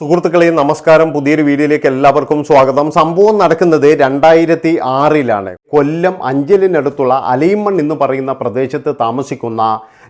സുഹൃത്തുക്കളെ നമസ്കാരം. പുതിയൊരു വീഡിയോയിലേക്ക് എല്ലാവർക്കും സ്വാഗതം. സംഭവം നടക്കുന്നത് രണ്ടായിരത്തി ആറിലാണ് കൊല്ലം അഞ്ചലിനടുത്തുള്ള അലൈമൺ എന്ന് പറയുന്ന പ്രദേശത്ത് താമസിക്കുന്ന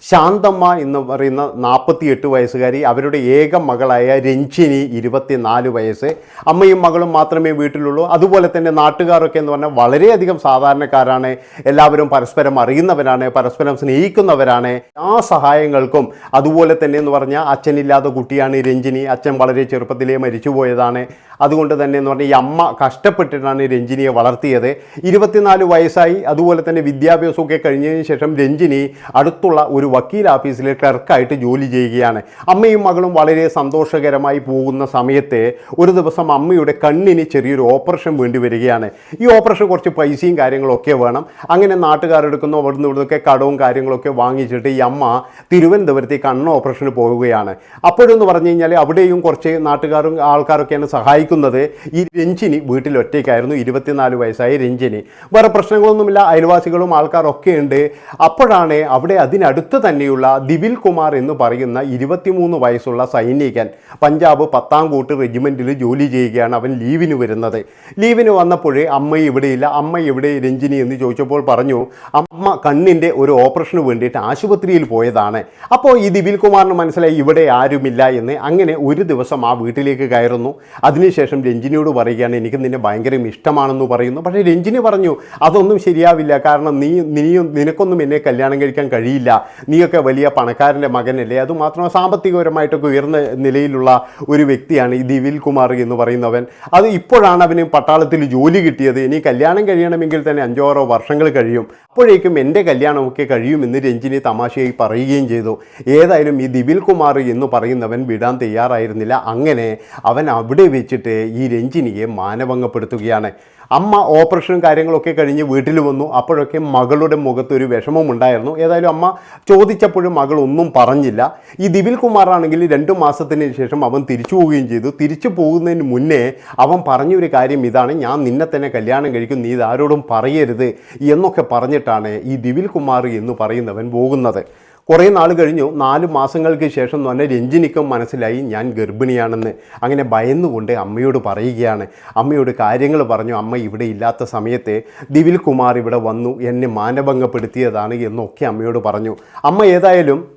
ശാന്തമ്മ എന്ന് പറയുന്ന നാൽപ്പത്തിയെട്ട് വയസ്സുകാരി അവരുടെ ഏക മകളായ രഞ്ജിനി ഇരുപത്തിനാല് വയസ്സ്. അമ്മയും മകളും മാത്രമേ വീട്ടിലുള്ളൂ. അതുപോലെ തന്നെ നാട്ടുകാരൊക്കെ എന്ന് പറഞ്ഞാൽ വളരെയധികം സാധാരണക്കാരാണ്. എല്ലാവരും പരസ്പരം അറിയുന്നവരാണ് പരസ്പരം സ്നേഹിക്കുന്നവരാണ്. ആ സഹായങ്ങൾക്കും അതുപോലെ തന്നെ എന്ന് പറഞ്ഞാൽ അച്ഛനില്ലാത്ത കുട്ടിയാണ് രഞ്ജിനി. അച്ഛൻ വളരെ ചെറുപ്പത്തിലേ മരിച്ചുപോയതാണ്. അതുകൊണ്ട് തന്നെ എന്ന് പറഞ്ഞാൽ ഈ അമ്മ കഷ്ടപ്പെട്ടിട്ടാണ് രഞ്ജിനിയെ വളർത്തിയത്. ഇരുപത്തിനാല് വയസ്സായി. അതുപോലെ തന്നെ വിദ്യാഭ്യാസമൊക്കെ കഴിഞ്ഞതിന് ശേഷം രഞ്ജിനി അടുത്തുള്ള ഒരു വക്കീൽ ഓഫീസിലെ ക്ലർക്കായിട്ട് ജോലി ചെയ്യുകയാണ്. അമ്മയും മകളും വളരെ സന്തോഷകരമായി പോകുന്ന സമയത്ത് ഒരു ദിവസം അമ്മയുടെ കണ്ണിന് ചെറിയൊരു ഓപ്പറേഷൻ വേണ്ടി വരികയാണ്. ഈ ഓപ്പറേഷൻ കുറച്ച് പൈസയും കാര്യങ്ങളൊക്കെ വേണം. അങ്ങനെ നാട്ടുകാരെടുക്കുന്നു അവിടുന്ന് ഇവിടുന്നൊക്കെ കടവും കാര്യങ്ങളൊക്കെ വാങ്ങിച്ചിട്ട് ഈ അമ്മ തിരുവനന്തപുരത്തേക്ക് കണ്ണ് ഓപ്പറേഷന് പോവുകയാണ്. അപ്പോഴെന്ന് പറഞ്ഞു കഴിഞ്ഞാൽ അവിടെയും കുറച്ച് നാട്ടുകാരും ആൾക്കാരൊക്കെയാണ് സഹായിക്കുന്നത്. ഈ രഞ്ജിനി വീട്ടിൽ ഒറ്റയ്ക്കായിരുന്നു ഇരുപത്തിനാല് വയസ്സായ രഞ്ജിനി. വേറെ പ്രശ്നങ്ങളൊന്നുമില്ല അയൽവാസികളും ആൾക്കാരൊക്കെ ഉണ്ട്. അപ്പോഴാണ് അവിടെ അതിനടുത്ത് തന്നെയുള്ള ദിവിൽ കുമാർ എന്ന് പറയുന്ന ഇരുപത്തിമൂന്ന് വയസ്സുള്ള സൈനികൻ പഞ്ചാബ് പത്താം കൂട്ട് റെജിമെന്റിൽ ജോലി ചെയ്യുകയാണ് അവൻ ലീവിന് വരുന്നത്. ലീവിന് വന്നപ്പോഴേ അമ്മ ഇവിടെയില്ല. അമ്മ ഇവിടെ രഞ്ജിനി എന്ന് ചോദിച്ചപ്പോൾ പറഞ്ഞു അമ്മ കണ്ണിന്റെ ഒരു ഓപ്പറേഷന് വേണ്ടിയിട്ട് ആശുപത്രിയിൽ പോയതാണ്. അപ്പോൾ ഈ ദിവിൽ കുമാറിന് മനസ്സിലായി ഇവിടെ ആരുമില്ല എന്ന് അങ്ങനെ ഒരു ദിവസം ആ വീട്ടിലേക്ക് കയറുന്നു. അതിനുശേഷം രഞ്ജിനിയോട് പറയുകയാണ് എനിക്ക് നിന്നെ ഭയങ്കര ഇഷ്ടമാണെന്ന് പറയുന്നു. പക്ഷേ രഞ്ജിനി പറഞ്ഞു അതൊന്നും ശരിയാവില്ല. കാരണം നീ നീയും നിനക്കൊന്നും എന്നെ കല്യാണം കഴിക്കാൻ കഴിയില്ല. നീയൊക്കെ വലിയ പണക്കാരന്റെ മകനല്ലേ? അതുമാത്രമല്ല സാമ്പത്തികപരമായിട്ടൊക്കെ ഉയർന്ന നിലയിലുള്ള ഒരു വ്യക്തിയാണ് ഈ ദിവിൽ കുമാർ എന്ന് പറയുന്നവൻ. അത് ഇപ്പോഴാണ് അവന് പട്ടാളത്തിൽ ജോലി കിട്ടിയത്. ഇനി കല്യാണം കഴിയണമെങ്കിൽ തന്നെ അഞ്ചോ ആറോ വർഷങ്ങൾ കഴിയും. അപ്പോഴേക്കും എന്റെ കല്യാണമൊക്കെ കഴിയുമെന്ന് രഞ്ജിനി തമാശയായി പറയുകയും ചെയ്തു. ഏതായാലും ഈ ദിവിൽ കുമാർ എന്ന് പറയുന്നവൻ വിടാൻ തയ്യാറായിരുന്നില്ല. അങ്ങനെ അവൻ അവിടെ വെച്ചിട്ട് ഈ രഞ്ജിനിയെ മാനഭംഗപ്പെടുത്തുകയാണ്. അമ്മ ഓപ്പറേഷനും കാര്യങ്ങളൊക്കെ കഴിഞ്ഞ് വീട്ടിൽ വന്നു. അപ്പോഴൊക്കെ മകളുടെ മുഖത്ത് ഒരു വിഷമം ഉണ്ടായിരുന്നു. ഏതായാലും അമ്മ ചോദിച്ചപ്പോഴും മകൾ ഒന്നും പറഞ്ഞില്ല. ഈ ദിവിൽ കുമാറാണെങ്കിൽ രണ്ട് മാസത്തിന് ശേഷം അവൻ തിരിച്ചു പോവുകയും ചെയ്തു. തിരിച്ചു പോകുന്നതിന് മുന്നേ അവൻ പറഞ്ഞൊരു കാര്യം ഇതാണ്. ഞാൻ നിന്നെ തന്നെ കല്യാണം കഴിക്കും. നീ ഇതാരോടും പറയരുത് എന്നൊക്കെ പറഞ്ഞിട്ടാണ് ഈ ദിവിൽ കുമാർ എന്ന് പറയുന്നവൻ പോകുന്നത്. കുറേ നാൾ കഴിഞ്ഞു നാല് മാസങ്ങൾക്ക് ശേഷം എന്ന് പറഞ്ഞാൽ രഞ്ജിനിക്കും മനസ്സിലായി ഞാൻ ഗർഭിണിയാണെന്ന്. അങ്ങനെ ഭയന്നുകൊണ്ട് അമ്മയോട് പറയുകയാണ്. അമ്മയോട് കാര്യങ്ങൾ പറഞ്ഞു അമ്മ ഇവിടെ ഇല്ലാത്ത സമയത്ത് ദിവിൽ കുമാർ ഇവിടെ വന്നു എന്നെ മാനഭംഗപ്പെടുത്തിയതാണ് എന്നൊക്കെ അമ്മയോട് പറഞ്ഞു. അമ്മ ഏതായാലും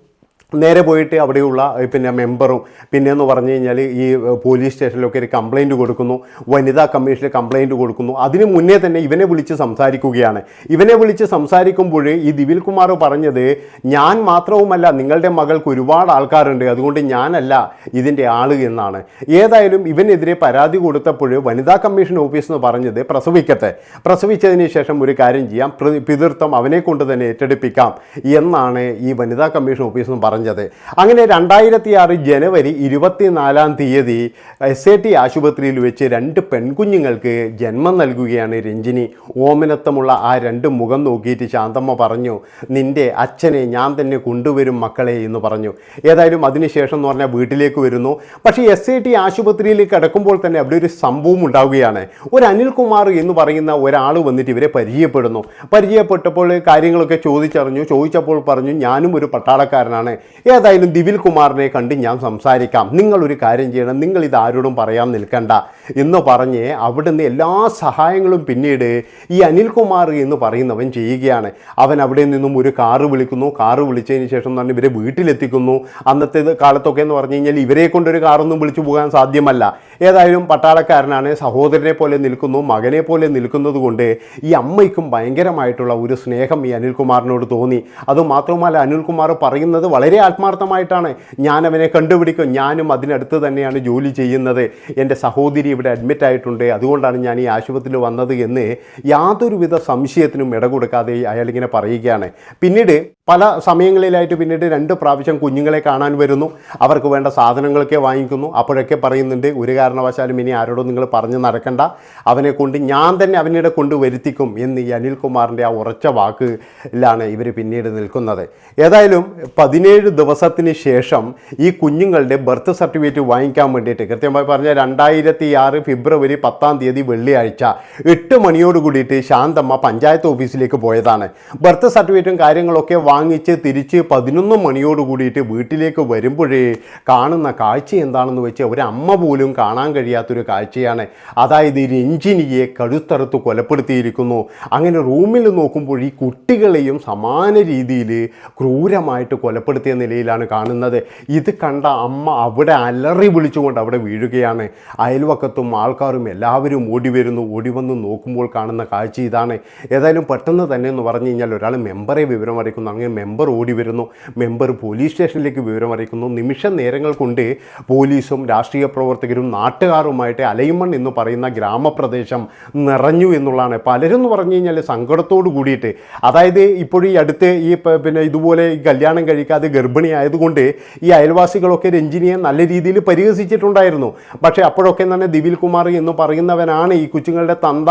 നേരെ പോയിട്ട് അവിടെയുള്ള പിന്നെ മെമ്പറും പിന്നെ എന്ന് പറഞ്ഞു കഴിഞ്ഞാൽ ഈ പോലീസ് സ്റ്റേഷനിലൊക്കെ ഒരു കംപ്ലൈന്റ് കൊടുക്കുന്നു വനിതാ കമ്മീഷനിൽ കംപ്ലൈന്റ് കൊടുക്കുന്നു. അതിന് മുന്നേ തന്നെ ഇവനെ വിളിച്ച് സംസാരിക്കുകയാണ്. ഇവനെ വിളിച്ച് സംസാരിക്കുമ്പോൾ ഈ ദിവിൽ കുമാർ പറഞ്ഞത് ഞാൻ മാത്രവുമല്ല നിങ്ങളുടെ മകൾക്ക് ഒരുപാട് ആൾക്കാരുണ്ട് അതുകൊണ്ട് ഞാനല്ല ഇതിന്റെ ആൾ എന്നാണ്. ഏതായാലും ഇവനെതിരെ പരാതി കൊടുത്തപ്പോൾ വനിതാ കമ്മീഷൻ ഓഫീസ് എന്ന് പറഞ്ഞത് പ്രസവിക്കട്ടെ. പ്രസവിച്ചതിന് ശേഷം ഒരു കാര്യം ചെയ്യാം പിതൃത്വം അവനെ കൊണ്ട് തന്നെ ഏറ്റെടുപ്പിക്കാം എന്നാണ് ഈ വനിതാ കമ്മീഷൻ ഓഫീസ് എന്ന് പറഞ്ഞത്. അങ്ങനെ രണ്ടായിരത്തി ആറ് ജനുവരി ഇരുപത്തിനാലാം തീയതി എസ് എ ടി ആശുപത്രിയിൽ വെച്ച് രണ്ട് പെൺകുഞ്ഞുങ്ങൾക്ക് ജന്മം നൽകുകയാണ് രഞ്ജിനി. ഓമനത്വമുള്ള ആ രണ്ട് മുഖം നോക്കിയിട്ട് ശാന്തമ്മ പറഞ്ഞു നിന്റെ അച്ഛനെ ഞാൻ തന്നെ കൊണ്ടുവരും മക്കളെ എന്ന് പറഞ്ഞു. ഏതായാലും അതിനുശേഷം എന്ന് പറഞ്ഞാൽ വീട്ടിലേക്ക് വരുന്നു. പക്ഷേ എസ് ഐ ടി ആശുപത്രിയിൽ കിടക്കുമ്പോൾ തന്നെ അവിടെ ഒരു സംഭവം ഉണ്ടാവുകയാണ്. ഒരു അനിൽകുമാർ എന്ന് പറയുന്ന ഒരാൾ വന്നിട്ട് ഇവരെ പരിചയപ്പെടുന്നു. പരിചയപ്പെട്ടപ്പോൾ കാര്യങ്ങളൊക്കെ ചോദിച്ചറിഞ്ഞു. ചോദിച്ചപ്പോൾ പറഞ്ഞു ഞാനും ഒരു പട്ടാളക്കാരനാണ്. ഏതായാലും ദിവിൽ കുമാറിനെ കണ്ട് ഞാൻ സംസാരിക്കാം. നിങ്ങളൊരു കാര്യം ചെയ്യണം. നിങ്ങൾ ഇത് ആരോടും പറയാൻ നിൽക്കണ്ട. എന്ന് പറഞ്ഞ് അവിടുന്ന് എല്ലാ സഹായങ്ങളും പിന്നീട് ഈ അനിൽകുമാർ എന്ന് പറയുന്നവൻ ചെയ്യുകയാണ്. അവൻ അവിടെ നിന്നും ഒരു കാറ് വിളിക്കുന്നു. കാറ് വിളിച്ചതിന് ശേഷം തന്നെ ഇവരെ വീട്ടിലെത്തിക്കുന്നു. അന്നത്തെ കാലത്തൊക്കെ എന്ന് പറഞ്ഞു കഴിഞ്ഞാൽ ഇവരെ കൊണ്ടൊരു കാറൊന്നും വിളിച്ചു പോകാൻ സാധ്യമല്ല. ഏതായാലും പട്ടാളക്കാരനാണ്. സഹോദരനെ പോലെ നിൽക്കുന്നു മകനെ പോലെ നിൽക്കുന്നത് കൊണ്ട് ഈ അമ്മയ്ക്കും ഭയങ്കരമായിട്ടുള്ള ഒരു സ്നേഹം ഈ അനിൽകുമാറിനോട് തോന്നി. അതുമാത്രമല്ല അനിൽകുമാർ പറയുന്നത് വളരെ ആത്മാർത്ഥമായിട്ടാണ്. ഞാൻ അവനെ കണ്ടുപിടിക്കും ഞാനും അതിനടുത്ത് തന്നെയാണ് ജോലി ചെയ്യുന്നത്. എന്റെ സഹോദരി ഇവിടെ അഡ്മിറ്റ് ആയിട്ടുണ്ട്. അതുകൊണ്ടാണ് ഞാൻ ഈ ആശുപത്രിയിൽ വന്നത് എന്ന് യാതൊരുവിധ സംശയത്തിനും ഇട കൊടുക്കാതെ അയാളിങ്ങനെ പറയുകയാണ്. പിന്നീട് പല സമയങ്ങളിലായിട്ട് പിന്നീട് രണ്ട് പ്രാവശ്യം കുഞ്ഞുങ്ങളെ കാണാൻ വരുന്നു. അവർക്ക് വേണ്ട സാധനങ്ങളൊക്കെ വാങ്ങിക്കുന്നു. അപ്പോഴൊക്കെ പറയുന്നുണ്ട് ഒരു കാരണവശാലും ഇനി ആരോടും നിങ്ങൾ പറഞ്ഞ് നടക്കണ്ട. അവനെ കൊണ്ട് ഞാൻ തന്നെ അവനിടെ കൊണ്ട് വരുത്തിക്കും എന്ന് ഈ അനിൽകുമാറിന്റെ ആ ഉറച്ച വാക്കിലാണ് ഇവർ പിന്നീട് നിൽക്കുന്നത്. ഏതായാലും പതിനേഴ് ദിവസത്തിന് ശേഷം ഈ കുഞ്ഞുങ്ങളുടെ ബർത്ത് സർട്ടിഫിക്കറ്റ് വാങ്ങിക്കാൻ വേണ്ടിയിട്ട് കൃത്യമായി പറഞ്ഞാൽ രണ്ടായിരത്തി ആറ് ഫെബ്രുവരി പത്താം തീയതി വെള്ളിയാഴ്ച എട്ട് മണിയോട് കൂടിയിട്ട് ശാന്തമ്മ പഞ്ചായത്ത് ഓഫീസിലേക്ക് പോയതാണ്. ബർത്ത് സർട്ടിഫിക്കറ്റും കാര്യങ്ങളൊക്കെ വാങ്ങിച്ച് തിരിച്ച് പതിനൊന്ന് മണിയോട് കൂടിയിട്ട് വീട്ടിലേക്ക് വരുമ്പോഴേ കാണുന്ന കാഴ്ച എന്താണെന്ന് വെച്ചാൽ ഒരമ്മ പോലും കാണാൻ കഴിയാത്തൊരു കാഴ്ചയാണ്. അതായത് രഞ്ജിനിയെ കഴുത്തറുത്ത് കൊലപ്പെടുത്തിയിരിക്കുന്നു. അങ്ങനെ റൂമിൽ നോക്കുമ്പോൾ ഈ കുട്ടികളെയും സമാന രീതിയിൽ ക്രൂരമായിട്ട് കൊലപ്പെടുത്തിയ നിലയിലാണ് കാണുന്നത്. ഇത് കണ്ട അമ്മ അവിടെ അലറി വിളിച്ചുകൊണ്ട് അവിടെ വീഴുകയാണ്. അയൽവക്കത്തും ആൾക്കാരും എല്ലാവരും ഓടി വരുന്നു. ഓടി വന്ന് നോക്കുമ്പോൾ കാണുന്ന കാഴ്ച ഇതാണ്. ഏതായാലും പെട്ടെന്ന് തന്നെ എന്ന് പറഞ്ഞു കഴിഞ്ഞാൽ ഒരാൾ മെമ്പറെ വിവരം അറിയിക്കുന്നു. അങ്ങനെ മെമ്പർ ഓടി വരുന്നു മെമ്പർ പോലീസ് സ്റ്റേഷനിലേക്ക് വിവരം അറിയിക്കുന്നു. നിമിഷ നേരങ്ങൾ കൊണ്ട് പോലീസും രാഷ്ട്രീയ പ്രവർത്തകരും നാട്ടുകാരുമായിട്ട് അലൈമൺ എന്ന് പറയുന്ന ഗ്രാമപ്രദേശം നിറഞ്ഞു എന്നുള്ളതാണ്. പലരും എന്ന് പറഞ്ഞു കഴിഞ്ഞാൽ സങ്കടത്തോട് കൂടിയിട്ട്. അതായത് ഇപ്പോഴും ഈ അടുത്ത് ഈ പിന്നെ ഇതുപോലെ ഈ കല്യാണം കഴിക്കാതെ ഗർഭിണി ആയതുകൊണ്ട് ഈ അയൽവാസികളൊക്കെ രഞ്ജിനിയെ നല്ല രീതിയിൽ പരിഹസിച്ചിട്ടുണ്ടായിരുന്നു. പക്ഷേ അപ്പോഴൊക്കെ തന്നെ ദിവിൽ കുമാർ എന്ന് പറയുന്നവനാണ് ഈ കൊച്ചുങ്ങളുടെ തന്ത.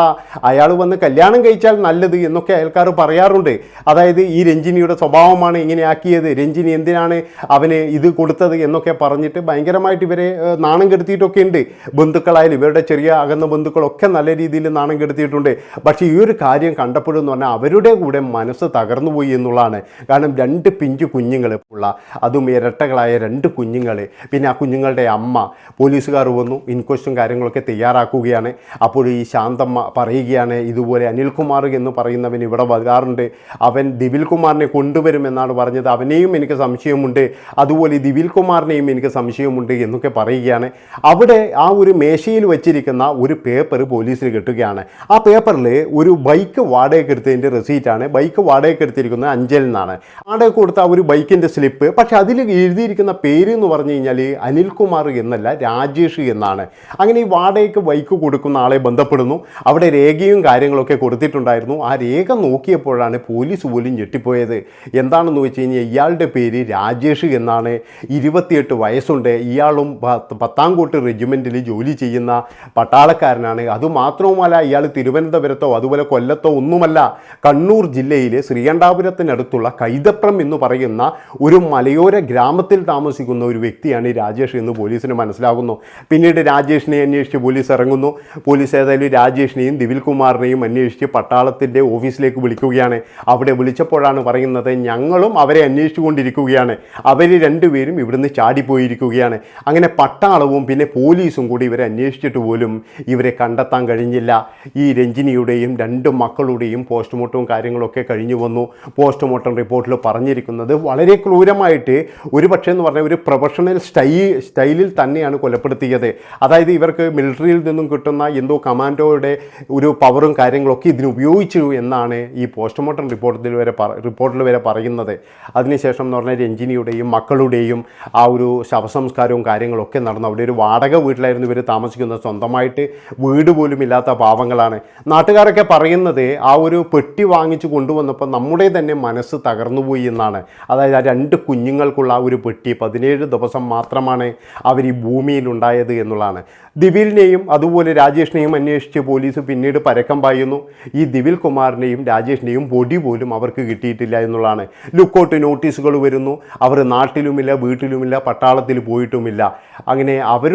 അയാൾ വന്ന് കല്യാണം കഴിച്ചാൽ നല്ലത് എന്നൊക്കെ അയൽക്കാർ പറയാറുണ്ട്. അതായത് ഈ രഞ്ജിനിയുടെ സ്വഭാവമാണ് ഇങ്ങനെയാക്കിയത്. രഞ്ജിനി എന്തിനാണ് അവന് ഇത് കൊടുത്തത് എന്നൊക്കെ പറഞ്ഞിട്ട് ഭയങ്കരമായിട്ട് ഇവരെ നാണം കെടുത്തിയിട്ടൊക്കെ ഉണ്ട്. ബന്ധുക്കളായാലും ഇവരുടെ ചെറിയ അകന്ന ബന്ധുക്കളൊക്കെ നല്ല രീതിയിൽ നാണം കെടുത്തിയിട്ടുണ്ട്. പക്ഷേ ഈ ഒരു കാര്യം കണ്ടപ്പോഴെന്ന് പറഞ്ഞാൽ അവരുടെ കൂടെ മനസ്സ് തകർന്നു പോയി എന്നുള്ളതാണ്. കാരണം രണ്ട് പിഞ്ചു കുഞ്ഞുങ്ങൾ ഉള്ള അതും ഇരട്ടകളായ രണ്ട് കുഞ്ഞുങ്ങൾ പിന്നെ ആ കുഞ്ഞുങ്ങളുടെ അമ്മ പോലീസുകാർ വന്നു ഇൻക്വസ്റ്റും കാര്യങ്ങളൊക്കെ തയ്യാറാക്കുകയാണ്. അപ്പോൾ ഈ ശാന്തമ്മ പറയുകയാണ് ഇതുപോലെ അനിൽകുമാർ എന്ന് പറയുന്നവൻ ഇവിടെ വരാറുണ്ട്. അവൻ ദിവിൽ കുമാറിനെ കൊണ്ടുവരുമെന്നാണ് പറഞ്ഞത്. അവനെയും എനിക്ക് സംശയമുണ്ട്. അതുപോലെ ദിവിൽ കുമാറിനെയും എനിക്ക് സംശയമുണ്ട് എന്നൊക്കെ പറയുകയാണ്. അവിടെ ആ ഒരു മേശയിൽ വെച്ചിരിക്കുന്ന ഒരു പേപ്പർ പോലീസിൽ കിട്ടുകയാണ്. ആ പേപ്പറിൽ ഒരു ബൈക്ക് വാടകയ്ക്ക് എടുത്തതിന്റെ റെസീറ്റാണ്. ബൈക്ക് വാടകയ്ക്ക് എടുത്തിരിക്കുന്നത് അഞ്ചൽ നിന്നാണ്. വാടക കൊടുത്ത ഒരു ബൈക്കിന്റെ സ്ലിപ്പ്. പക്ഷേ അതിൽ എഴുതിയിരിക്കുന്ന പേര് എന്ന് പറഞ്ഞു കഴിഞ്ഞാൽ അനിൽകുമാർ എന്നല്ല രാജേഷ് എന്നാണ്. അങ്ങനെ ഈ വാടകയ്ക്ക് ബൈക്ക് കൊടുക്കുന്ന ആളെ ബന്ധപ്പെടുന്നു. അവിടെ രേഖയും കാര്യങ്ങളൊക്കെ കൊടുത്തിട്ടുണ്ടായിരുന്നു. ആ രേഖ നോക്കിയപ്പോഴാണ് പോലീസ് പോലും ഞെട്ടിപ്പോയത്. എന്താണെന്ന് വെച്ച് കഴിഞ്ഞാൽ ഇയാളുടെ പേര് രാജേഷ് എന്നാണ്. ഇരുപത്തിയെട്ട് വയസ്സുണ്ട്. ഇയാളും പത്ത് പത്താംകോട്ട് റെജിമെന്റിൽ ജോലി ചെയ്യുന്ന പട്ടാളക്കാരനാണ്. അതുമാത്രവുമല്ല ഇയാൾ തിരുവനന്തപുരത്തോ അതുപോലെ കൊല്ലത്തോ ഒന്നുമല്ല കണ്ണൂർ ജില്ലയിലെ ശ്രീകണ്ഠാപുരത്തിനടുത്തുള്ള കൈതപ്രം എന്ന് പറയുന്ന ഒരു മലയോര ഗ്രാമത്തിൽ താമസിക്കുന്ന ഒരു വ്യക്തിയാണ് രാജേഷ് എന്ന് പോലീസിന് മനസ്സിലാകുന്നു. പിന്നീട് രാജേഷിനെ അന്വേഷിച്ച് പോലീസ് ഇറങ്ങുന്നു. പോലീസ് ഏതായാലും രാജേഷിനെയും ദിവിൽ കുമാറിനെയും അന്വേഷിച്ച് പട്ടാളത്തിന്റെ ഓഫീസിലേക്ക് വിളിക്കുകയാണ്. അവിടെ വിളിച്ചപ്പോഴാണ് പറയുന്നത് ഞങ്ങളും അവരെ അന്വേഷിച്ചുകൊണ്ടിരിക്കുകയാണ്. അവർ രണ്ടുപേരും ഇവിടുന്ന് ചാടിപ്പോയിരിക്കുകയാണ്. അങ്ങനെ പട്ടാളവും പിന്നെ പോലീസും കൂടി ഇവരെ അന്വേഷിച്ചിട്ട് പോലും ഇവരെ കണ്ടെത്താൻ കഴിഞ്ഞില്ല. ഈ രഞ്ജിനിയുടെയും രണ്ട് മക്കളുടെയും പോസ്റ്റ്മോർട്ടവും കാര്യങ്ങളൊക്കെ കഴിഞ്ഞു വന്നു. പോസ്റ്റ്മോർട്ടം റിപ്പോർട്ടിൽ പറഞ്ഞിരിക്കുന്നത് വളരെ ക്രൂരമായിട്ട് ഒരു പക്ഷേ എന്ന് പറഞ്ഞാൽ ഒരു പ്രൊഫഷണൽ സ്റ്റൈ സ്റ്റൈലിൽ തന്നെയാണ് കൊലപ്പെടുത്തിയത്. അതായത് ഇവർക്ക് മിലിറ്ററിയിൽ നിന്നും കിട്ടുന്ന എന്തോ കമാൻഡോയുടെ ഒരു പവറും കാര്യങ്ങളൊക്കെ ഇതിന് ഉപയോഗിച്ചു എന്നാണ് ഈ പോസ്റ്റ്മോർട്ടം റിപ്പോർട്ടിൽ വരെ റിപ്പോർട്ടിൽ വരെ പറയുന്നത്. അതിനുശേഷം എന്ന് പറഞ്ഞാൽ രഞ്ജിനിയുടെയും മക്കളുടെയും ആ ഒരു ശവസംസ്കാരവും കാര്യങ്ങളൊക്കെ നടന്നു. അവിടെ ഒരു വാടക വീട്ടിലായിരുന്നു ഇവർ താമസിക്കുന്നത്. സ്വന്തമായിട്ട് വീട് പോലും ഇല്ലാത്ത പാവങ്ങളാണ്. നാട്ടുകാരൊക്കെ പറയുന്നത് ആ ഒരു പെട്ടി വാങ്ങിച്ച് കൊണ്ടുവന്നപ്പോൾ നമ്മുടെ തന്നെ മനസ്സ് തകർന്നുപോയി എന്നാണ്. അതായത് ആ രണ്ട് കുഞ്ഞുങ്ങൾക്കുള്ള ആ ഒരു പെട്ടി പതിനേഴ് ദിവസം മാത്രമാണ് അവർ ഈ ഭൂമിയിൽ ഉണ്ടായത് എന്നുള്ളതാണ്. ദിവിലിനെയും അതുപോലെ രാജേഷിനെയും അന്വേഷിച്ച് പോലീസ് പിന്നീട് പരക്കം പായുന്നു. ഈ ദിവിൽ കുമാറിനെയും രാജേഷിനെയും പൊടി പോലും അവർക്ക് കിട്ടിയിട്ടില്ല എന്നുള്ളതാണ്. ലുക്കൗട്ട് നോട്ടീസുകൾ വരുന്നു. അവർ നാട്ടിലുമില്ല വീട്ടിലുമില്ല പട്ടാളത്തിൽ പോയിട്ടുമില്ല. അങ്ങനെ അവർ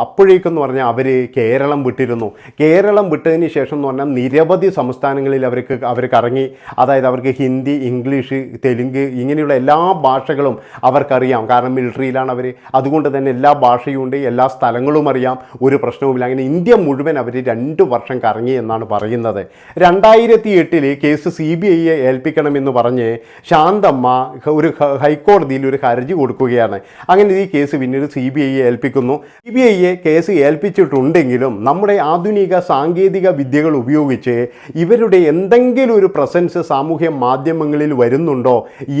അപ്പോഴേക്കെന്ന് പറഞ്ഞാൽ അവർ കേരളം വിട്ടിരുന്നു. കേരളം വിട്ടതിന് ശേഷം എന്ന് പറഞ്ഞാൽ നിരവധി സംസ്ഥാനങ്ങളിൽ അവർക്ക് അവർക്ക് കറങ്ങി അതായത് അവർക്ക് ഹിന്ദി ഇംഗ്ലീഷ് തെലുങ്ക് ഇങ്ങനെയുള്ള എല്ലാ ഭാഷകളും അവർക്കറിയാം. കാരണം മിലിറ്ററിയിലാണ് അവർ അതുകൊണ്ട് തന്നെ എല്ലാ ഭാഷയും ഉണ്ട് എല്ലാ സ്ഥലങ്ങളും അറിയാം. ഒരു പ്രശ്നവുമില്ല. അങ്ങനെ ഇന്ത്യ മുഴുവൻ അവർ രണ്ട് വർഷം കറങ്ങി എന്നാണ് പറയുന്നത്. രണ്ടായിരത്തി എട്ടിൽ കേസ് സി ബി ഐയെ ഏൽപ്പിക്കണമെന്ന് പറഞ്ഞ് ശാന്തമ്മ ഒരു ഹൈക്കോടതിയിൽ ഒരു ഹർജി കൊടുക്കുകയാണ്. അങ്ങനെ ഈ കേസ് പിന്നീട് സി ബി ഐയെ ഏൽപ്പിക്കുന്നു. സി ബി ഐയെ കേസ് ഏൽപ്പിച്ചിട്ടുണ്ടെങ്കിലും നമ്മുടെ ആധുനിക സാങ്കേതിക വിദ്യകൾ ഉപയോഗിച്ച് ഇവരുടെ എന്തെങ്കിലും ഒരു പ്രസൻസ് സാമൂഹ്യ മാധ്യമങ്ങളിൽ വരുന്നുണ്ടോ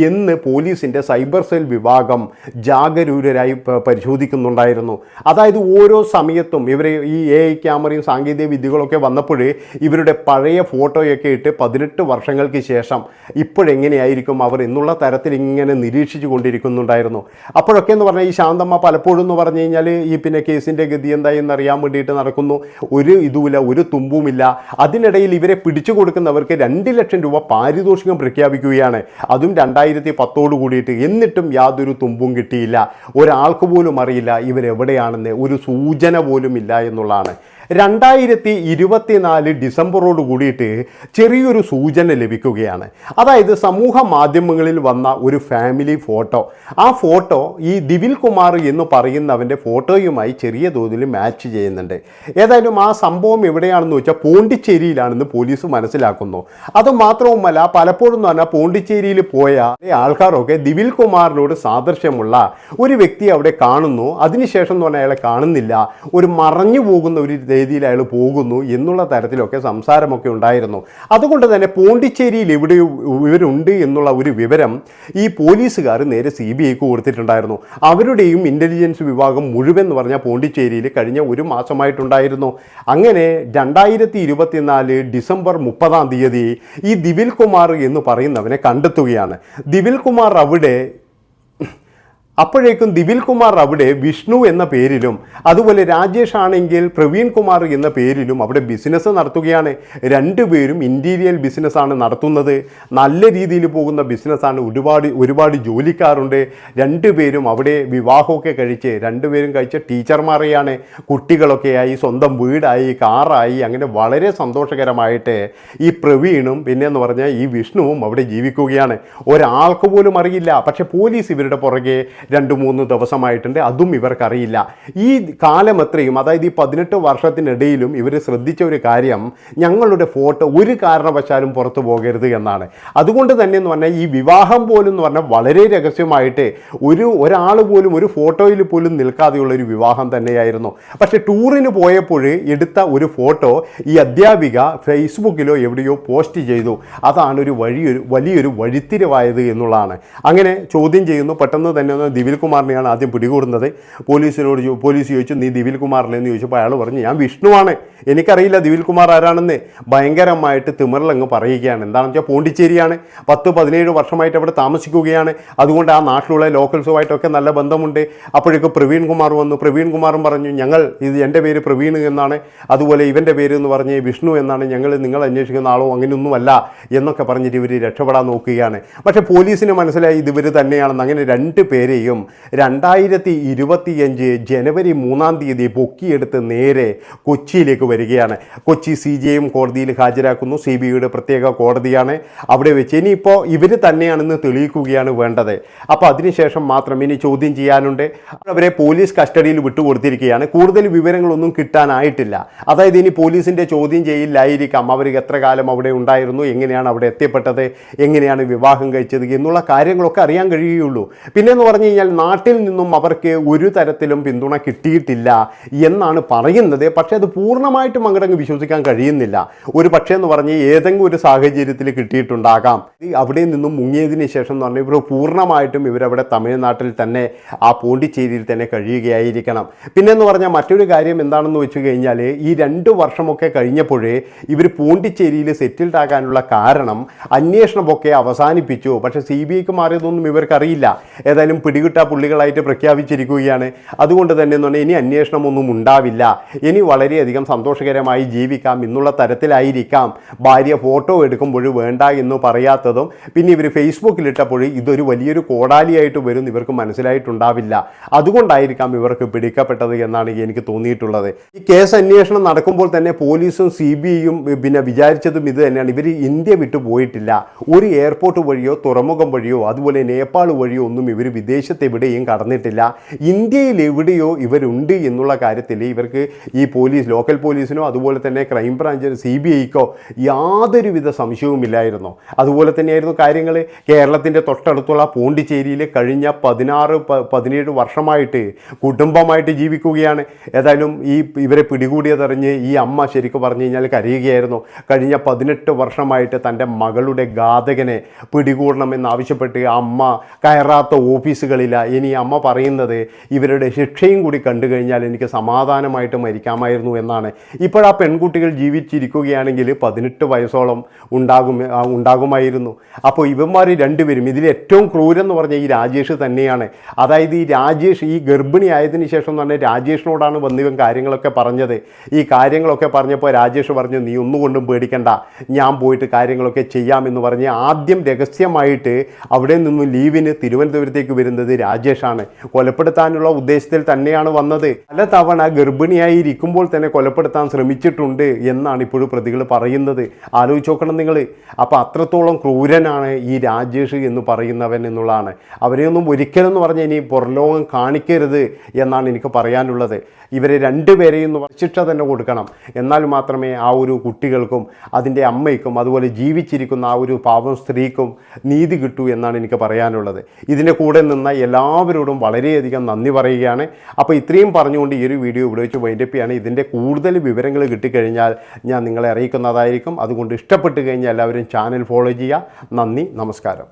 എന്ന് പോലീസിന്റെ സൈബർ സെൽ വിഭാഗം ജാഗരൂകരായി പരിശോധിക്കുന്നുണ്ടായിരുന്നു. അതായത് ഓരോ സമയത്തും ഇവരെ ഈ എ ഐ ക്യാമറയും സാങ്കേതിക വിദ്യകളൊക്കെ വന്നപ്പോൾ ഇവരുടെ പഴയ ഫോട്ടോയൊക്കെ ഇട്ട് പതിനെട്ട് വർഷങ്ങൾക്ക് ശേഷം ഇപ്പോഴെങ്ങനെയായിരിക്കും അവർ എന്നുള്ള തരത്തിൽ ഇങ്ങനെ നിരീക്ഷിച്ചു കൊണ്ടിരിക്കുന്നുണ്ടായിരുന്നു. അപ്പോഴൊക്കെ എന്ന് പറഞ്ഞാൽ ഈ ശാന്തമ്മ പലപ്പോഴും എന്ന് പറഞ്ഞു കഴിഞ്ഞാൽ ഈ പിന്നെ കേസിന്റെ ഗതി എന്തായി എന്നറിയാൻ വേണ്ടിയിട്ട് നടക്കുന്നു. ഒരു ഇതുമില്ല ഒരു തുമ്പുമില്ല. അതിനിടയിൽ ഇവരെ പിടിച്ചു കൊടുക്കുന്നവർക്ക് രണ്ട് ലക്ഷം രൂപ പാരിതോഷികം പ്രഖ്യാപിക്കുകയാണ്. അതും രണ്ടായിരത്തി പത്തോട് കൂടിയിട്ട്. എന്നിട്ടും യാതൊരു തുമ്പും കിട്ടിയില്ല. ഒരാൾക്ക് പോലും അറിയില്ല ഇവരെവിടെയാണെന്ന്. ഒരു സൂചന പോലും ഇല്ല എന്നുള്ളതാണ്. രണ്ടായിരത്തി ഇരുപത്തിനാല് ഡിസംബറോട് കൂടിയിട്ട് ചെറിയൊരു സൂചന ലഭിക്കുകയാണ്. അതായത് സമൂഹ മാധ്യമങ്ങളിൽ വന്ന ഒരു ഫാമിലി ഫോട്ടോ. ആ ഫോട്ടോ ഈ ദിവിൽ കുമാർ എന്ന് പറയുന്നവന്റെ ഫോട്ടോയുമായി ചെറിയ തോതിൽ മാച്ച് ചെയ്യുന്നുണ്ട്. ഏതായാലും ആ സംഭവം എവിടെയാണെന്ന് വെച്ചാൽ പോണ്ടിച്ചേരിയിലാണെന്ന് പോലീസ് മനസ്സിലാക്കുന്നു. അതുമാത്രവുമല്ല പലപ്പോഴും എന്ന് പറഞ്ഞാൽ പോണ്ടിച്ചേരിയിൽ പോയ ആൾക്കാരൊക്കെ ദിവിൽ കുമാറിനോട് സാദൃശ്യമുള്ള ഒരു വ്യക്തി അവിടെ കാണുന്നു. അതിനുശേഷം എന്ന് പറഞ്ഞാൽ അയാളെ കാണുന്നില്ല. ഒരു മറഞ്ഞു പോകുന്ന ഒരു രീതിയിൽ അയാൾ പോകുന്നു എന്നുള്ള തരത്തിലൊക്കെ സംസാരമൊക്കെ ഉണ്ടായിരുന്നു. അതുകൊണ്ട് തന്നെ പോണ്ടിച്ചേരിയിൽ ഇവിടെ ഇവരുണ്ട് എന്നുള്ള ഒരു വിവരം ഈ പോലീസുകാർ നേരെ സി ബി ഐക്ക് കൊടുത്തിട്ടുണ്ടായിരുന്നു. അവരുടെയും ഇന്റലിജൻസ് വിഭാഗം മുഴുവൻ എന്ന് പറഞ്ഞാൽ പോണ്ടിച്ചേരിയിൽ കഴിഞ്ഞ ഒരു മാസമായിട്ടുണ്ടായിരുന്നു. അങ്ങനെ രണ്ടായിരത്തി ഇരുപത്തിനാല് ഡിസംബർ മുപ്പതാം തീയതി ഈ ദിവിൽ കുമാർ എന്ന് പറയുന്നവനെ കണ്ടെത്തുകയാണ്. ദിവിൽ കുമാർ അവിടെ അപ്പോഴേക്കും ദിവിൽ കുമാർ അവിടെ വിഷ്ണു എന്ന പേരിലും അതുപോലെ രാജേഷ് ആണെങ്കിൽ പ്രവീൺ കുമാർ എന്ന പേരിലും അവിടെ ബിസിനസ് നടത്തുകയാണ്. രണ്ടുപേരും ഇന്റീരിയൽ ബിസിനസ്സാണ് നടത്തുന്നത്. നല്ല രീതിയിൽ പോകുന്ന ബിസിനസ്സാണ് ഒരുപാട് ഒരുപാട് ജോലിക്കാരുണ്ട്. രണ്ടുപേരും അവിടെ വിവാഹമൊക്കെ കഴിച്ച് രണ്ടുപേരും കഴിച്ച ടീച്ചർമാരെയാണ് കുട്ടികളൊക്കെയായി സ്വന്തം വീടായി കാറായി അങ്ങനെ വളരെ സന്തോഷകരമായിട്ട് ഈ പ്രവീണും പിന്നെ എന്ന് പറഞ്ഞാൽ ഈ വിഷ്ണുവും അവിടെ ജീവിക്കുകയാണ്. ഒരാൾക്ക് പോലും അറിയില്ല. പക്ഷേ പോലീസ് ഇവരുടെ പുറകെ രണ്ട് മൂന്ന് ദിവസമായിട്ടുണ്ട്. അതും ഇവർക്കറിയില്ല. ഈ കാലം എത്രയും അതായത് ഈ പതിനെട്ട് വർഷത്തിനിടയിലും ഇവർ ശ്രദ്ധിച്ച ഒരു കാര്യം ഞങ്ങളുടെ ഫോട്ടോ ഒരു കാരണവശാലും പുറത്തു പോകരുത് എന്നാണ്. അതുകൊണ്ട് തന്നെ എന്ന് പറഞ്ഞാൽ ഈ വിവാഹം പോലും എന്ന് പറഞ്ഞാൽ വളരെ രഹസ്യമായിട്ട് ഒരു ഒരാൾ പോലും ഒരു ഫോട്ടോയിൽ പോലും നിൽക്കാതെയുള്ള ഒരു വിവാഹം തന്നെയായിരുന്നു. പക്ഷേ ടൂറിന് പോയപ്പോൾ എടുത്ത ഒരു ഫോട്ടോ ഈ അധ്യാപിക ഫേസ്ബുക്കിലോ എവിടെയോ പോസ്റ്റ് ചെയ്തു. അതാണ് ഒരു വഴിയൊരു വലിയൊരു വഴിത്തിരിവായത് എന്നുള്ളതാണ്. അങ്ങനെ ചോദ്യം ചെയ്യുന്നു പെട്ടെന്ന് തന്നെ ദിവിൽ കുമാറിനെയാണ് ആദ്യം പിടികൂടുന്നത്. പോലീസിനോട് പോലീസ് ചോദിച്ചു നീ ദിവിൽ കുമാറിനെ എന്ന് ചോദിച്ചപ്പോൾ അയാൾ പറഞ്ഞു ഞാൻ വിഷ്ണുവാണ്. എനിക്കറിയില്ല ദിവിൽ കുമാർ ആരാണെന്ന്. ഭയങ്കരമായിട്ട് തിമിറിലങ്ങ് പറയുകയാണ്. എന്താണെന്ന് വെച്ചാൽ പോണ്ടിച്ചേരിയാണ്. പത്ത് പതിനേഴ് വർഷമായിട്ട് അവിടെ താമസിക്കുകയാണ്. അതുകൊണ്ട് ആ നാട്ടിലുള്ള ലോക്കൽസുമായിട്ടൊക്കെ നല്ല ബന്ധമുണ്ട്. അപ്പോഴേക്ക് പ്രവീൺ കുമാർ വന്നു. പ്രവീൺ കുമാറും പറഞ്ഞു ഞങ്ങൾ ഇത് എന്റെ പേര് പ്രവീൺ എന്നാണ്. അതുപോലെ ഇവന്റെ പേര് എന്ന് പറഞ്ഞ് വിഷ്ണു എന്നാണ്. ഞങ്ങൾ നിങ്ങൾ അന്വേഷിക്കുന്ന ആളോ അങ്ങനെയൊന്നുമല്ല എന്നൊക്കെ പറഞ്ഞിട്ട് ഇവർ രക്ഷപ്പെടാൻ നോക്കുകയാണ്. പക്ഷേ പോലീസിന് മനസ്സിലായി ഇത് ഇവർ തന്നെയാണെന്ന്. അങ്ങനെ രണ്ട് പേരെയും രണ്ടായിരത്തി ഇരുപത്തിയഞ്ച് ജനുവരി മൂന്നാം തീയതി പൊക്കിയെടുത്ത് നേരെ കൊച്ചിയിലേക്ക് വരികയാണ്. കൊച്ചി സി ജി എം കോടതിയിൽ ഹാജരാക്കുന്നു. സി ബി ഐയുടെ പ്രത്യേക കോടതിയാണ് അവിടെ വെച്ച്. ഇനിയിപ്പോൾ ഇവർ തന്നെയാണെന്ന് തെളിയിക്കുകയാണ് വേണ്ടത്. അപ്പോൾ അതിനുശേഷം മാത്രം ഇനി ചോദ്യം ചെയ്യാനുണ്ട്. അവരെ പോലീസ് കസ്റ്റഡിയിൽ വിട്ടുകൊടുത്തിരിക്കുകയാണ്. കൂടുതൽ വിവരങ്ങളൊന്നും കിട്ടാനായിട്ടില്ല. അതായത് ഇനി പോലീസിന്റെ ചോദ്യം ചെയ്യില്ലായിരിക്കാം അവർ എത്ര കാലം അവിടെ ഉണ്ടായിരുന്നു? എങ്ങനെയാണ് അവിടെ എത്തിപ്പെട്ടത്? എങ്ങനെയാണ് വിവാഹം കഴിച്ചത്? എന്നുള്ള കാര്യങ്ങളൊക്കെ അറിയാൻ കഴിയുകയുള്ളൂ പിന്നെ എന്ന് പറഞ്ഞു കഴിഞ്ഞാൽ നാട്ടിൽ നിന്നും അവർക്ക് ഒരു തരത്തിലും പിന്തുണ കിട്ടിയിട്ടില്ല എന്നാണ് പറയുന്നത്. പക്ഷേ അത് പൂർണമായിട്ടും അങ്ങോട്ടങ്ങ് വിശ്വസിക്കാൻ കഴിയുന്നില്ല. ഒരു പക്ഷേ എന്ന് പറഞ്ഞ് ഏതെങ്കിലും ഒരു സാഹചര്യത്തിൽ കിട്ടിയിട്ടുണ്ടാകാം. അവിടെ നിന്നും മുങ്ങിയതിന് ശേഷം എന്ന് പറഞ്ഞാൽ ഇവർ പൂർണമായിട്ടും ഇവരവിടെ തമിഴ്നാട്ടിൽ തന്നെ ആ പോണ്ടിച്ചേരിയിൽ തന്നെ കഴിയുകയായിരിക്കണം. പിന്നെ എന്ന് പറഞ്ഞാൽ മറ്റൊരു കാര്യം എന്താണെന്ന് വെച്ച് കഴിഞ്ഞാൽ ഈ രണ്ട് വർഷമൊക്കെ കഴിഞ്ഞപ്പോഴേ ഇവർ പോണ്ടിച്ചേരിയിൽ സെറ്റിൽഡ് ആകാനുള്ള കാരണം അന്വേഷണമൊക്കെ അവസാനിപ്പിച്ചു. പക്ഷേ സി ബി ഐക്ക് മാറിയതൊന്നും ഇവർക്കറിയില്ല. ഏതായാലും പിടികിട്ടാ പുള്ളികളായിട്ട് പ്രഖ്യാപിച്ചിരിക്കുകയാണ്. അതുകൊണ്ട് തന്നെ എന്ന് പറഞ്ഞാൽ ഇനി അന്വേഷണമൊന്നും ഉണ്ടാവില്ല. ഇനി വളരെയധികം സന്തോഷകരമായി ജീവിക്കാം എന്നുള്ള തരത്തിലായിരിക്കാം. ഭാര്യ ഫോട്ടോ എടുക്കുമ്പോൾ വേണ്ട എന്ന് പറയാത്തതും പിന്നെ ഇവർ ഫേസ്ബുക്കിലിട്ടപ്പോൾ ഇതൊരു വലിയൊരു കോടാലിയായിട്ട് വരും ഇവർക്ക് മനസ്സിലായിട്ടുണ്ടാവില്ല. അതുകൊണ്ടായിരിക്കാം ഇവർക്ക് പിടിക്കപ്പെട്ടത് എന്നാണ് എനിക്ക് തോന്നിയിട്ടുള്ളത്. ഈ കേസ് അന്വേഷണം നടക്കുമ്പോൾ തന്നെ പോലീസും സി ബി ഐയും പിന്നെ വിചാരിച്ചതും ഇത് തന്നെയാണ്. ഇവർ ഇന്ത്യ വിട്ടു പോയിട്ടില്ല ഒരു എയർപോർട്ട് വഴിയോ തുറമുഖം വഴിയോ അതുപോലെ നേപ്പാൾ വഴിയോ ഒന്നും ഇവർ വിദേശത്ത് എവിടെയും കടന്നിട്ടില്ല. ഇന്ത്യയിൽ എവിടെയോ ഇവരുണ്ട് എന്നുള്ള കാര്യത്തിൽ ഇവർക്ക് ഈ പോലീസ് ലോക്കൽ പോലീസിനോ അതുപോലെ തന്നെ ക്രൈംബ്രാഞ്ച് സി ബി ഐക്കോ യാതൊരുവിധ സംശയവുമില്ലായിരുന്നു. അതുപോലെ തന്നെയായിരുന്നു കാര്യങ്ങൾ. കേരളത്തിന്റെ തൊട്ടടുത്തുള്ള പോണ്ടിച്ചേരിയിൽ കഴിഞ്ഞ പതിനാറ് പതിനേഴ് വർഷമായിട്ട് കുടുംബമായിട്ട് ജീവിക്കുകയാണ്. ഏതായാലും ഈ ഇവരെ പിടികൂടിയതറിഞ്ഞ് ഈ അമ്മ ശരിക്കും പറഞ്ഞു കഴിഞ്ഞാൽ കരയുകയായിരുന്നു. കഴിഞ്ഞ പതിനെട്ട് വർഷമായിട്ട് തന്റെ മകളുടെ ഘാതകനെ പിടികൂടണമെന്നാവശ്യപ്പെട്ട് ആ അമ്മ കയറാത്ത ഓഫീസുകളില്ല ഇനി അമ്മ പറയുന്നത് ഇവരുടെ ശിക്ഷയും കൂടി കണ്ടു കഴിഞ്ഞാൽ എനിക്ക് സമാധാനമായിട്ട് മരിക്കാമായിരുന്നു എന്നാണ്. ഇപ്പോഴാ പെൺകുട്ടികൾ ജീവിച്ചിരിക്കുകയാണെങ്കിൽ പതിനെട്ട് വയസ്സോളം ഉണ്ടാകും ഉണ്ടാകുമായിരുന്നു. അപ്പോൾ ഇവന്മാർ രണ്ടുപേരും ഇതിൽ ഏറ്റവും ക്രൂരെന്ന് പറഞ്ഞ ഈ രാജേഷ് തന്നെയാണ്. അതായത് ഈ രാജേഷ് ഈ ഗർഭിണി ആയതിനു ശേഷം തന്നെ രാജേഷിനോടാണ് വന്നിവൻ കാര്യങ്ങളൊക്കെ പറഞ്ഞത്. ഈ കാര്യങ്ങളൊക്കെ പറഞ്ഞപ്പോൾ രാജേഷ് പറഞ്ഞു നീ ഒന്നുകൊണ്ടും പേടിക്കണ്ട. ഞാൻ പോയിട്ട് കാര്യങ്ങളൊക്കെ ചെയ്യാമെന്ന് പറഞ്ഞ് ആദ്യം രഹസ്യമായിട്ട് അവിടെ നിന്നും ലീവിന് തിരുവനന്തപുരത്തേക്ക് വരുന്നത് രാജേഷാണ് കൊലപ്പെടുത്താനുള്ള ഉദ്ദേശത്തിൽ തന്നെയാണ് വന്നത്. പല തവണ ഗർഭിണിയായി ഇരിക്കുമ്പോൾ തന്നെ കൊലപ്പെടുത്താൻ ശ്രമിച്ചിട്ടുണ്ട് എന്നാണ് ഇപ്പോഴും പ്രതികൾ പറയുന്നത്. ആലോചിച്ച് നോക്കണം നിങ്ങൾ അപ്പോൾ അത്രത്തോളം ക്രൂരനാണ് ഈ രാജേഷ് എന്ന് പറയുന്നവൻ എന്നുള്ളതാണ്. അവരെയൊന്നും ഒരിക്കലും എന്ന് പറഞ്ഞാൽ ഇനി പുറലോകം കാണിക്കരുത് എന്നാണ് എനിക്ക് പറയാനുള്ളത്. ഇവരെ രണ്ടുപേരെയും ശിക്ഷ തന്നെ കൊടുക്കണം. എന്നാൽ മാത്രമേ ആ ഒരു കുട്ടികൾക്കും അതിന്റെ അമ്മയ്ക്കും അതുപോലെ ജീവിച്ചിരിക്കുന്ന ആ ഒരു പാവം സ്ത്രീക്കും നീതി കിട്ടൂ എന്നാണ് എനിക്ക് പറയാനുള്ളത്. ഇതിന്റെ കൂടെ നിന്ന എല്ലാവരോടും വളരെയധികം നന്ദി പറയുകയാണ്. അപ്പോൾ ഇത്രയും പറഞ്ഞുകൊണ്ട് ഈ ഒരു വീഡിയോ ഇവിടെ വെച്ച് വൈൻഡപ്പ് ചെയ്യാണ് ഇതിന്റെ കൂടുതൽ വിവരങ്ങൾ കിട്ടിക്കഴിഞ്ഞാൽ ഞാൻ നിങ്ങളെ അറിയിക്കുന്നതായിരിക്കും. അതുകൊണ്ട് ഇഷ്ടപ്പെട്ട് കഴിഞ്ഞാൽ എല്ലാവരും ചാനൽ ഫോളോ ചെയ്യുക. നന്ദി നമസ്കാരം.